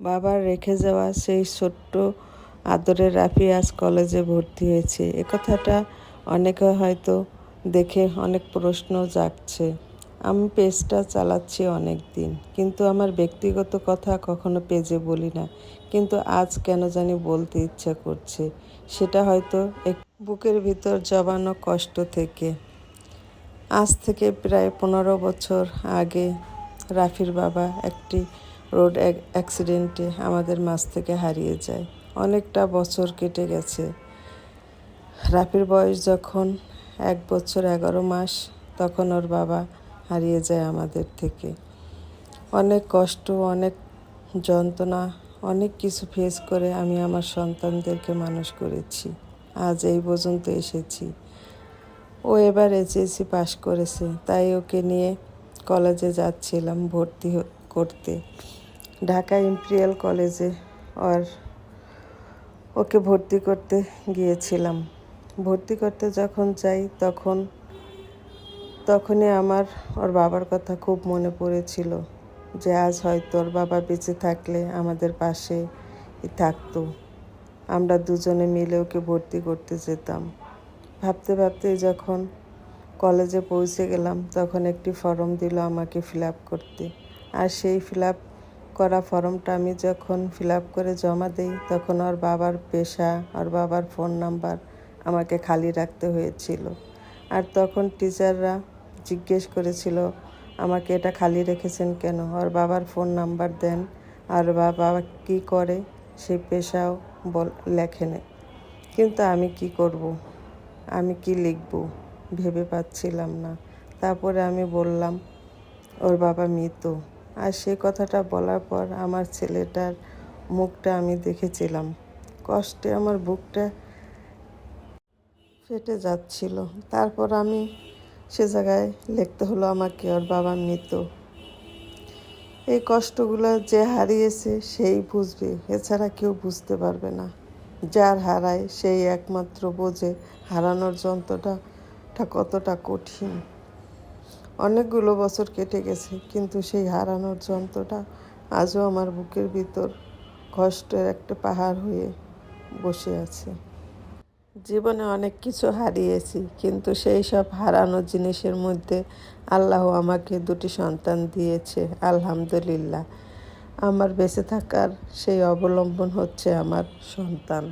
বাবার রেখে যাওয়া সেই ছোট্ট আদরের রাফি আজ কলেজে ভর্তি হয়েছে। এ কথাটা অনেকে হয়তো দেখে অনেক প্রশ্ন জাগছে। আমি পেজটা চালাচ্ছি অনেক দিন কিন্তু আমার ব্যক্তিগত কথা কখনো পেজে বলি না, কিন্তু আজ কেন জানি বলতে ইচ্ছা করছে। সেটা হয়তো এক বুকের ভিতর জবানো কষ্ট থেকে। আজ থেকে প্রায় পনেরো বছর আগে রাফির বাবা একটি রোড অ্যাক্সিডেন্টে আমাদের মাছ থেকে হারিয়ে যায়। অনেকটা বছর কেটে গেছে। রাফির বয়স যখন এক বছর এগারো মাস, তখন ওর বাবা হারিয়ে যায় আমাদের থেকে। অনেক কষ্ট, অনেক যন্ত্রণা, অনেক কিছু ফেস করে আমি আমার সন্তানদেরকে মানুষ করেছি। আজ এই পর্যন্ত এসেছি। ও এবার এইচএসসি পাশ করেছে, তাই ওকে নিয়ে কলেজে যাচ্ছিলাম, ভর্তি করতে। ঢাকা ইম্পেরিয়াল কলেজে আর ওকে ভর্তি করতে গিয়েছিলাম। ভর্তি করতে যখন যাই তখন, তখনই আমার, ওর বাবার কথা খুব মনে পড়েছিল যে আজ হয়তো ওর বাবা বেঁচে থাকলে আমাদের পাশে থাকতো। আমরা দুজনে মিলে ওকে ভর্তি করতে যেতাম। ভাবতে ভাবতে যখন কলেজে পৌঁছে গেলাম তখন একটি ফর্ম দিল আমাকে ফিল আপ করতে। আর সেই ফিল করা ফর্মটা আমি যখন ফিল করে জমা দিই, তখন ওর বাবার পেশা, ওর বাবার ফোন নাম্বার আমাকে খালি রাখতে হয়েছিল। আর তখন টিচাররা জিজ্ঞেস করেছিল, আমাকে এটা খালি রেখেছেন কেন? ওর বাবার ফোন নাম্বার দেন, আর বাবা কী করে? সেই পেশাও বল লেখে কিন্তু আমি কি করব? আমি কি লিখব? ভেবে পাচ্ছিলাম না। তারপরে আমি বললাম, ওর বাবা মৃত। আর সে কথাটা বলার পর আমার ছেলেটার মুখটা আমি দেখেছিলাম। কষ্টে আমার বুকটা ফেটে যাচ্ছিল। তারপর আমি সে জায়গায় লিখতে হলো আমাকে ওর বাবা মৃত এই কষ্টগুলো যে হারিয়েছে সেই বুঝবে, এছাড়া কেউ বুঝতে পারবে না। যার হারায় সেই একমাত্র বোঝে হারানোর যন্ত্রটা কতটা কঠিন। অনেকগুলো বছর কেটে গেছে, কিন্তু সেই হারানোর যন্ত্রটা আজও আমার বুকের ভিতর কষ্টের একটা পাহাড় হয়ে বসে আছে। জীবনে অনেক কিছু হারিয়েছি, কিন্তু সেই সব হারানো জিনিসের মধ্যে আল্লাহ আমাকে দুটি সন্তান দিয়েছে, আলহামদুলিল্লাহ। আমার বেঁচে থাকার সেই অবলম্বন হচ্ছে আমার সন্তান।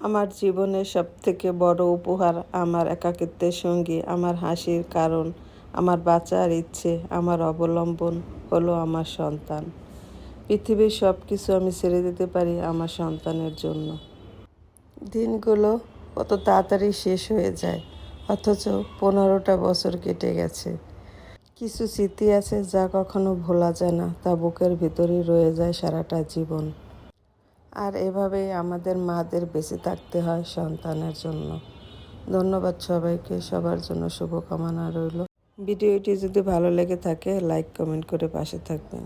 আমার জীবনের সব থেকে বড় উপহার আমার একাকিত্বের সঙ্গী আমার হাসির কারণ আমার বাঁচার ইচ্ছে, আমার অবলম্বন হলো আমার সন্তান। পৃথিবীর সব কিছু আমি ছেড়ে দিতে পারি আমার সন্তানের জন্য। দিনগুলো কত তাড়াতাড়ি শেষ হয়ে যায়, অথচ পনেরোটা বছর কেটে গেছে। কিছু স্মৃতি আছে যা কখনো ভোলা যায় না, তা বুকের ভিতরেই রয়ে যায় সারাটা জীবন। আর এভাবেই আমাদের মাদের বেঁচে থাকতে হয় সন্তানের জন্য। ধন্যবাদ সবাইকে, সবার জন্য শুভকামনা রইল। ভিডিওটি যদি ভালো লেগে থাকে লাইক কমেন্ট করে পাশে থাকবেন।